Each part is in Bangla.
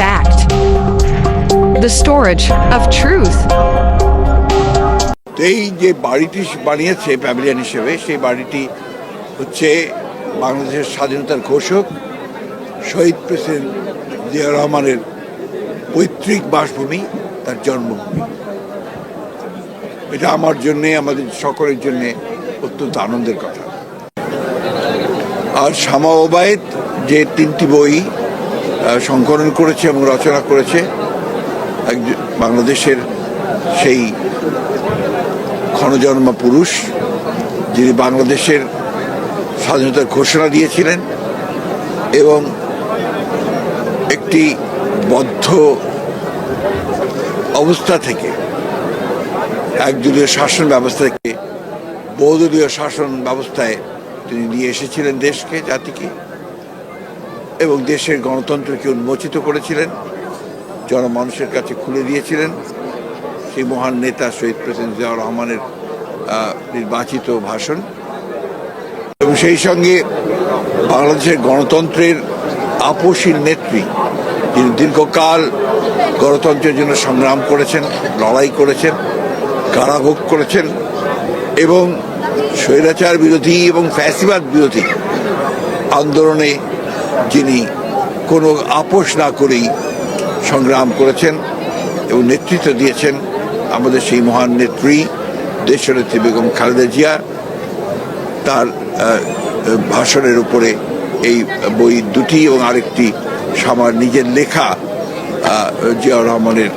fact. The storage of truth. এই যে বাড়িটি বানিয়েছে প্যাভিলিয়ন হিসেবে, সেই বাড়িটি হচ্ছে বাংলাদেশের স্বাধীনতার ঘোষক শহীদ প্রেসিডেন্ট জিয়া রহমানের পৈতৃক বাসভূমি, তার জন্মভূমি এটা আমার জন্যে, আমাদের সকলের জন্যে অত্যন্ত আনন্দের কথা আর শামা ওবায়দ যে তিনটি বই সংকলন করেছে এবং রচনা করেছে। বাংলাদেশের সেই ক্ষণজন্মা পুরুষ, যিনি বাংলাদেশের স্বাধীনতার ঘোষণা দিয়েছিলেন এবং একটি বদ্ধ অবস্থা থেকে, একদলীয় শাসন ব্যবস্থা থেকে, বহুদলীয় শাসন ব্যবস্থায় তিনি নিয়ে এসেছিলেন দেশকে, জাতিকে। এবং দেশের গণতন্ত্রকে উন্মোচিত করেছিলেন, জনমানুষের কাছে খুলে দিয়েছিলেন। সেই মহান নেতা শহীদ প্রেসিডেন্ট জিয়াউর রহমানের নির্বাচিত ভাষণ। এবং সেই সঙ্গে বাংলাদেশের গণতন্ত্রের আপসীর নেত্রী যিনি দীর্ঘকাল গণতন্ত্রের জন্য সংগ্রাম করেছেন, লড়াই করেছেন, কারাভোগ করেছেন এবং স্বৈরাচার বিরোধী এবং ফ্যাসিবাদ বিরোধী আন্দোলনে যিনি কোনো আপোষ না করেই সংগ্রাম করেছেন এবং নেতৃত্ব দিয়েছেন আমাদের সেই মহান নেত্রী, দেশনেত্রী বেগম খালেদা জিয়া, তার ভাষণের উপরে এই বই দুটি এবং আরেকটি আমার নিজের লেখা জিয়াউর রহমানের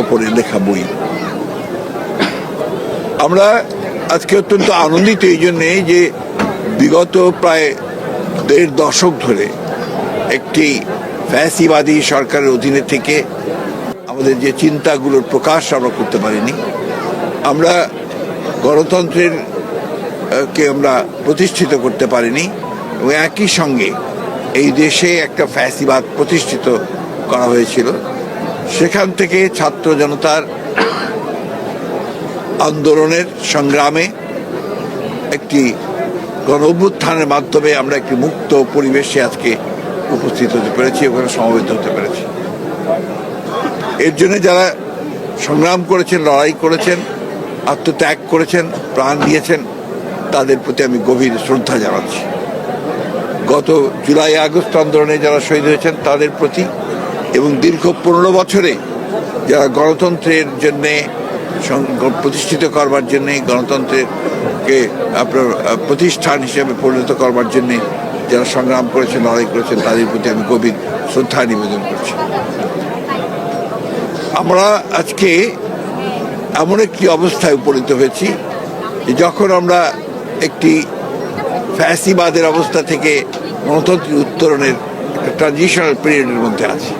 ওপরে লেখা বই। আমরা আজকে অত্যন্ত আনন্দিত এই জন্যে যে বিগত প্রায় দেড় দশক ধরে একটি ফ্যাসিবাদী সরকারের অধীনে থেকে আমাদের যে চিন্তাগুলোর প্রকাশ আমরা করতে পারিনি। আমরা গণতন্ত্রের কে আমরা প্রতিষ্ঠিত করতে পারিনি এবং একই সঙ্গে এই দেশে একটা ফ্যাসিবাদ প্রতিষ্ঠিত করা হয়েছিল। সেখান থেকে ছাত্র জনতার আন্দোলনের সংগ্রামে একটি গণ অভ্যুত্থানের মাধ্যমে আমরা একটি মুক্ত পরিবেশে আজকে উপস্থিত হতে পেরেছি, ওখানে সমবেত হতে পেরেছি। এর জন্য যারা সংগ্রাম করেছেন, লড়াই করেছেন, আত্মত্যাগ করেছেন, প্রাণ দিয়েছেন, তাদের প্রতি আমি গভীর শ্রদ্ধা জানাচ্ছি। গত জুলাই আগস্ট আন্দোলনে যারা শহীদ হয়েছেন, তাদের প্রতি এবং দীর্ঘ পনেরো বছরে যারা গণতন্ত্রের জন্যে প্রতিষ্ঠিত করবার জন্যে গণতন্ত্রকে আপনার প্রতিষ্ঠান হিসেবে পরিণত করবার জন্যে যারা সংগ্রাম করেছেন, লড়াই করেছেন, তাদের প্রতি আমি গভীর শ্রদ্ধা নিবেদন করছি। আমরা আজকে এমন একটি অবস্থায় উপনীত হয়েছি যখন আমরা একটি ফ্যাসিবাদের অবস্থা থেকে গণতন্ত্রের উত্তরণের একটা ট্রানজিশনাল পিরিয়ডের মধ্যে আছি।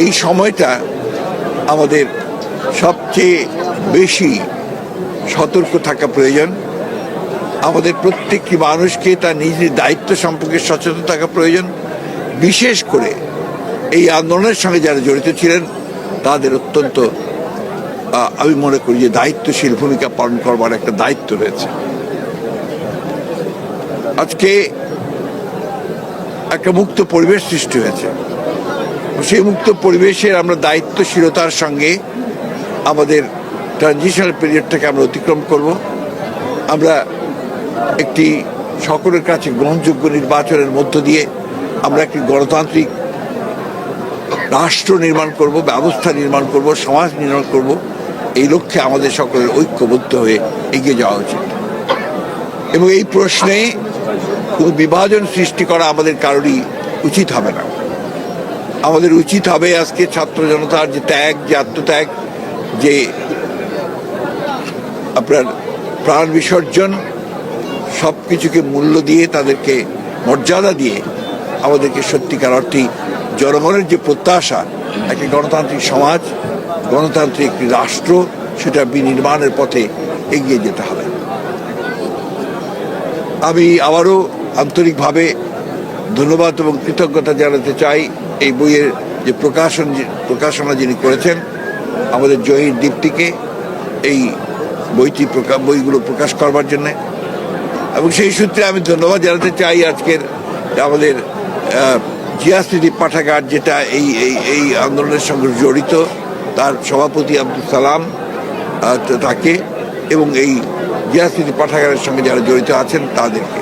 এই সময়টা আমাদের সবচেয়ে বেশি সতর্ক থাকা প্রয়োজন। আমাদের প্রত্যেকটি মানুষকে তার নিজের দায়িত্ব সম্পর্কে সচেতন থাকা প্রয়োজন। বিশেষ করে এই আন্দোলনের সঙ্গে যারা জড়িত ছিলেন, তাদের অত্যন্ত আমি মনে করি যে দায়িত্বশীল ভূমিকা পালন করবার একটা দায়িত্ব রয়েছে। আজকে একটা মুক্ত পরিবেশ সৃষ্টি হয়েছে। সেই মুক্ত পরিবেশের আমরা দায়িত্বশীলতার সঙ্গে আমাদের ট্রানজিশনাল পিরিয়ডটাকে আমরা অতিক্রম করব। আমরা একটি সকলের কাছে গ্রহণযোগ্য নির্বাচনের মধ্য দিয়ে আমরা একটি গণতান্ত্রিক রাষ্ট্র নির্মাণ করব, ব্যবস্থা নির্মাণ করব, সমাজ নির্মাণ করব। এই লক্ষ্যে আমাদের সকলের ঐক্যবদ্ধ হয়ে এগিয়ে যাওয়া উচিত। এবং এই প্রশ্নে কোনো বিভাজন সৃষ্টি করা আমাদের কারোরই উচিত হবে না। আমাদের উচিত হবে আজকে ছাত্র জনতার যে ত্যাগ, যে আত্মত্যাগ, যে আপনার প্রাণ বিসর্জন সব কিছুকে মূল্য দিয়ে তাদেরকে মর্যাদা দিয়ে আমাদেরকে সত্যিকার অর্থে জনগণের যে প্রত্যাশা, একটি গণতান্ত্রিক সমাজ, গণতান্ত্রিক রাষ্ট্র, সেটা বিনির্মাণের পথে এগিয়ে যেতে হবে। আমি আবারও আন্তরিকভাবে ধন্যবাদ এবং কৃতজ্ঞতা জানাতে চাই এই বইয়ের যে প্রকাশন, প্রকাশনা যিনি করেছেন, আমাদের জহির দীপ্তিকে, এই বইটি প্রকাশ বইগুলো প্রকাশ করবার জন্যে। এবং সেই সূত্রে আমি ধন্যবাদ জানাতে চাই আজকের আমাদের জিয়াস্মৃতি পাঠাগার যেটা এই এই এই আন্দোলনের সঙ্গে জড়িত, তার সভাপতি আব্দুল সালাম তাকে এবং এই জিয়াস্মৃতি পাঠাগারের সঙ্গে যারা জড়িত আছেন তাদেরকে।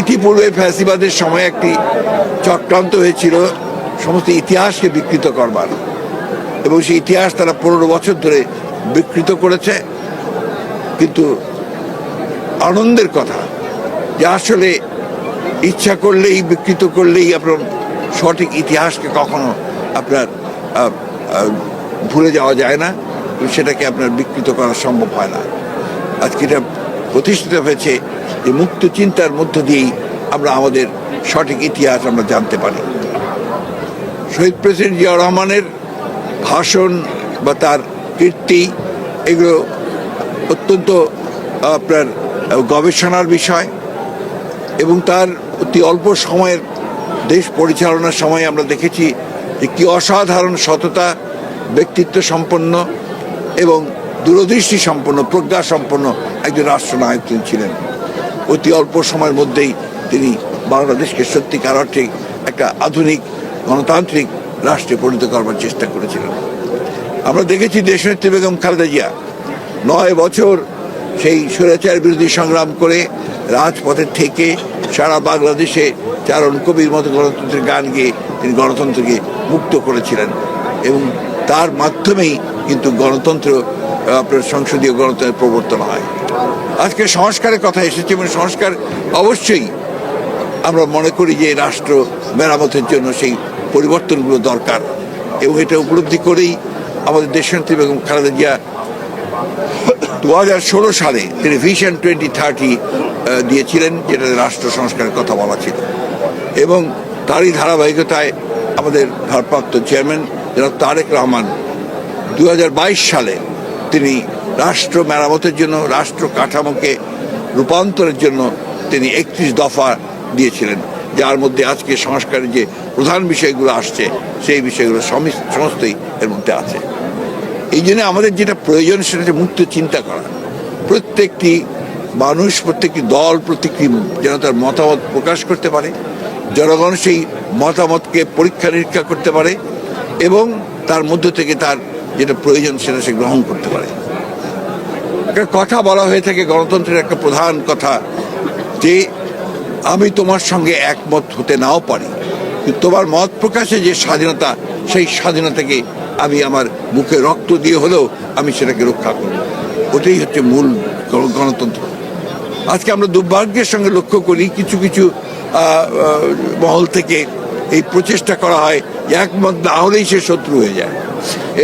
ইতিপূর্বে ফ্যাসিবাদের সময় একটি চক্রান্ত হয়েছিল, সমস্ত ইতিহাসকে বিকৃত করবার। এবং সেই ইতিহাস তারা পনেরো বছর ধরে বিকৃত করেছে, কিন্তু আনন্দের কথা যে আসলে ইচ্ছা করলেই, বিকৃত করলেই আপনার সঠিক ইতিহাসকে কখনো আপনার ভুলে যাওয়া যায় না সেটাকে আপনার বিকৃত করা সম্ভব হয় না। আজকে এটা প্রতিষ্ঠিত হয়েছে যে মুক্ত চিন্তার মধ্য দিয়েই আমরা আমাদের সঠিক ইতিহাস আমরা জানতে পারি। শহীদ প্রেসিডেন্ট জিয়া রহমানের ভাষণ বা তার কীর্তি, এগুলো অত্যন্ত আপনার গবেষণার বিষয় এবং তার অতি অল্প সময়ের দেশ পরিচালনার সময় আমরা দেখেছি যে কী অসাধারণ সততা, ব্যক্তিত্ব সম্পন্ন এবং দূরদৃষ্টি সম্পন্ন, প্রজ্ঞা সম্পন্ন একজন রাষ্ট্রনায়ক তিনি ছিলেন। অতি অল্প সময়ের মধ্যেই তিনি বাংলাদেশকে সত্যিকার অর্থে একটা আধুনিক, গণতান্ত্রিক রাষ্ট্রে পরিণত করবার চেষ্টা করেছিলেন। আমরা দেখেছি দেশনেত্রী বেগম খালেদা জিয়া নয় বছর সেই স্বৈরাচার বিরোধী সংগ্রাম করে রাজপথের থেকে সারা বাংলাদেশে চারণ কবির মতো গণতন্ত্রের গান গেয়ে তিনি গণতন্ত্রকে মুক্ত করেছিলেন এবং তার মাধ্যমেই কিন্তু গণতন্ত্র আপনার সংসদীয় গণতন্ত্রের প্রবর্তন হয়। আজকে সংস্কারের কথা এসেছে এবং সংস্কার অবশ্যই আমরা মনে করি যে রাষ্ট্র মেরামতের জন্য সেই পরিবর্তনগুলো দরকার এবং এটা উপলব্ধি করেই আমাদের দেশনেত্রী বেগম খালেদা জিয়া দু হাজার ষোলো সালে তিনি ভিশন টোয়েন্টি থার্টি দিয়েছিলেন যেটা রাষ্ট্র সংস্কারের কথা বলা ছিল। এবং তারই ধারাবাহিকতায় আমাদের ভারপ্রাপ্ত চেয়ারম্যান যারা তারেক রহমান দু হাজার বাইশ সালে তিনি রাষ্ট্র মেরামতের জন্য, রাষ্ট্র কাঠামোকে রূপান্তরের জন্য তিনি একত্রিশ দফা দিয়েছিলেন, যার মধ্যে আজকে সংস্কারের যে প্রধান বিষয়গুলো আসছে, সেই বিষয়গুলো সমি- সমস্তই এর মধ্যে আছে। এই জন্য আমাদের যেটা প্রয়োজন সেটা হচ্ছে মুক্ত চিন্তা করা। প্রত্যেকটি মানুষ, প্রত্যেকটি দল, প্রত্যেকটি যেন তার মতামত প্রকাশ করতে পারে, জনগণ সেই মতামতকে পরীক্ষা নিরীক্ষা করতে পারে এবং তার মধ্য থেকে তার যেটা প্রয়োজন সেটা সে গ্রহণ করতে পারে। একটা কথা বলা হয়ে থাকে, গণতন্ত্রের একটা প্রধান কথা, যে আমি তোমার সঙ্গে একমত হতে নাও পারি। তোমার মত প্রকাশে যে স্বাধীনতা, সেই স্বাধীনতাকে আমি আমার মুখে রক্ত দিয়ে হলেও আমি সেটাকে রক্ষা করব। ওটাই হচ্ছে মূল গণতন্ত্র। আজকে আমরা দুর্ভাগ্যের সঙ্গে লক্ষ্য করি, কিছু কিছু মহল থেকে এই প্রচেষ্টা করা হয় একমত না হলেই সে শত্রু হয়ে যায়।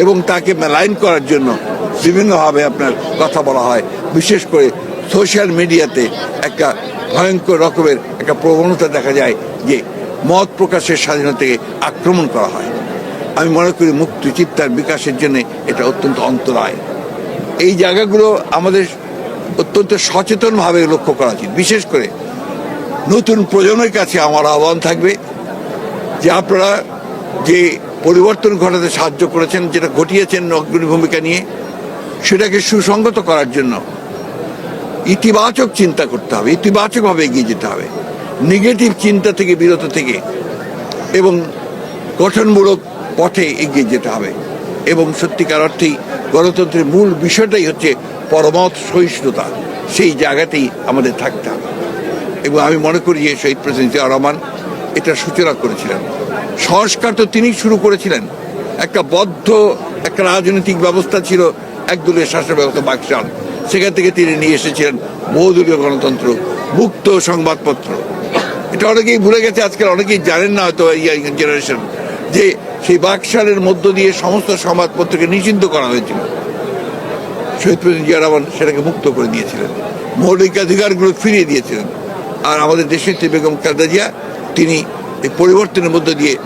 এবং তাকে মেলাইন করার জন্য বিভিন্নভাবে আপনার কথা বলা হয়। বিশেষ করে সোশ্যাল মিডিয়াতে একটা ভয়ঙ্কর রকমের একটা প্রবণতা দেখা যায় যে মত প্রকাশের স্বাধীনতাকে আক্রমণ করা হয়। আমি মনে করি মুক্ত চিত্তার বিকাশের জন্য এটা অত্যন্ত অন্তরায়। এই জায়গাগুলো আমাদের অত্যন্ত সচেতনভাবে লক্ষ্য করা উচিত। বিশেষ করে নতুন প্রজন্মের কাছে আমার আহ্বান থাকবে যে আপনারা যে পরিবর্তন ঘটাতে সাহায্য করেছেন, যেটা ঘটিয়েছেন অগ্রণী ভূমিকা নিয়ে, সেটাকে সুসংগত করার জন্য ইতিবাচক চিন্তা করতে হবে, ইতিবাচকভাবে এগিয়ে যেতে হবে। নেগেটিভ চিন্তা থেকে, বিরত থেকে এবং গঠনমূলক পথে এগিয়ে যেতে হবে। এবং সত্যিকার অর্থেই গণতন্ত্রের মূল বিষয়টাই হচ্ছে পরমত সহিষ্ণুতা। সেই জায়গাতেই আমাদের থাকতে হবে। এবং আমি মনে করি যে শহীদ প্রেসিডেন্ট জিয়া রহমান এটা সূচনা করেছিলেন। সংস্কার তো তিনি শুরু করেছিলেন। একটা বদ্ধ, একটা রাজনৈতিক ব্যবস্থা ছিল একদলীয় শাসন ব্যবস্থা বাকশাল সেখান থেকে তিনি নিয়ে এসেছিলেন বহুদলীয় গণতন্ত্র, মুক্ত সংবাদপত্র। এটা অনেকেই ভুলে গেছে, আজকাল অনেকেই জানেন না হয়তো এই জেনারেশন। যে সেই বাকশালের মধ্য দিয়ে সমস্ত সংবাদপত্রকে নিষিদ্ধ করা হয়েছিল। শহীদ প্রেসিডেন্ট জিয়া রহমান সেটাকে মুক্ত করে দিয়েছিলেন। মৌলিক অধিকারগুলো ফিরিয়ে দিয়েছিলেন। আর আমাদের দেশের বেগম খালেদা জিয়া, তিনি এই পরিবর্তনের মধ্য দিয়ে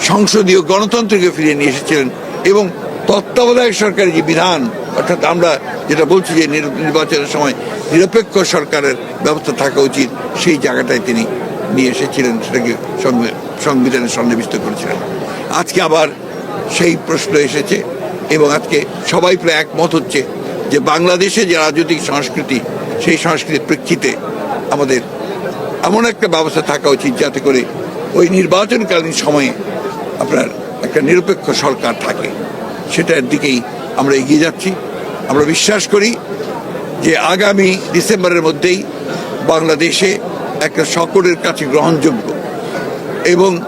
সংসদীয় গণতন্ত্রকে ফিরিয়ে নিয়ে এসেছিলেন এবং তত্ত্বাবধায়ক সরকারের যে বিধান, অর্থাৎ আমরা যেটা বলছি যে নির- নির্বাচনের সময় নিরপেক্ষ সরকারের ব্যবস্থা থাকা উচিত, সেই জায়গাটায় তিনি নিয়ে এসেছিলেন, সেটাকে সংবি- সংবিধানে সন্নিবিষ্ট করেছিলেন। আজকে আবার সেই প্রশ্ন এসেছে এবং আজকে সবাই প্রায় একমত হচ্ছে যে বাংলাদেশে যে রাজনৈতিক সংস্কৃতি, সেই সংস্কৃতির প্রেক্ষিতে আমাদের এমন একটা ব্যবস্থা থাকা উচিত যাতে করে ওই নির্বাচনকালীন সময়ে আপনার একটা নিরপেক্ষ সরকার থাকে। সেটার দিকেই আমরা এগিয়ে যাচ্ছি। আমরা বিশ্বাস করি যে আগামী ডিসেম্বরের মধ্যেই বাংলাদেশে একটা সকলের কাছে গ্রহণযোগ্য এবং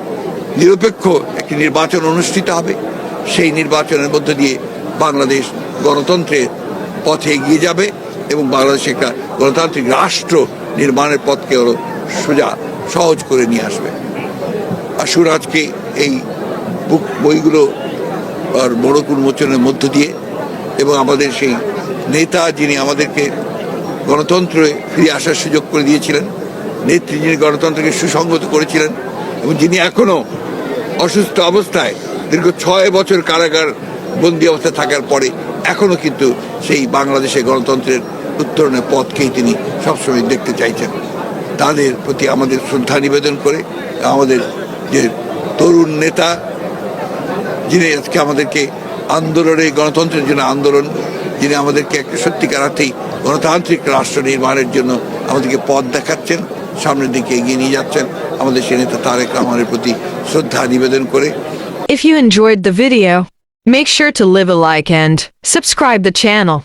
নিরপেক্ষ একটি নির্বাচন অনুষ্ঠিত হবে, সেই নির্বাচনের মধ্য দিয়ে বাংলাদেশ গণতন্ত্রের পথে এগিয়ে যাবে এবং বাংলাদেশ একটা গণতান্ত্রিক রাষ্ট্র নির্মাণের পথকে আরও সোজা, সহজ করে নিয়ে আসবে। আসুন আজকে এই বুক, বইগুলো আর মোড়ক উন্মোচনের মধ্য দিয়ে এবং আমাদের সেই নেতা যিনি আমাদেরকে গণতন্ত্রে ফিরে আসার সুযোগ করে দিয়েছিলেন, নেত্রী যিনি গণতন্ত্রকে সুসংগত করেছিলেন এবং যিনি এখনও অসুস্থ অবস্থায় দীর্ঘ ছয় বছর কারাগার বন্দি অবস্থায় থাকার পরে এখনও কিন্তু সেই বাংলাদেশের গণতন্ত্রের উত্তরণের পথকেই তিনি সবসময় দেখতে চাইছেন। তাদের প্রতি আমাদের শ্রদ্ধা নিবেদন করে আমাদের যে তরুণ নেতা, যিনি আজকে আমাদেরকে আন্দোলনে, গণতন্ত্রের জন্য আন্দোলন, যিনি আমাদেরকে একটা সত্যিকার অর্থেই গণতান্ত্রিক রাষ্ট্র নির্মাণের জন্য আমাদেরকে পথ দেখাচ্ছেন, সামনের দিকে এগিয়ে নিয়ে যাচ্ছেন। আমাদের সে নেতা তারেক রহমানের প্রতি শ্রদ্ধা নিবেদন করে If you enjoyed the video, make sure to leave a like and subscribe the channel.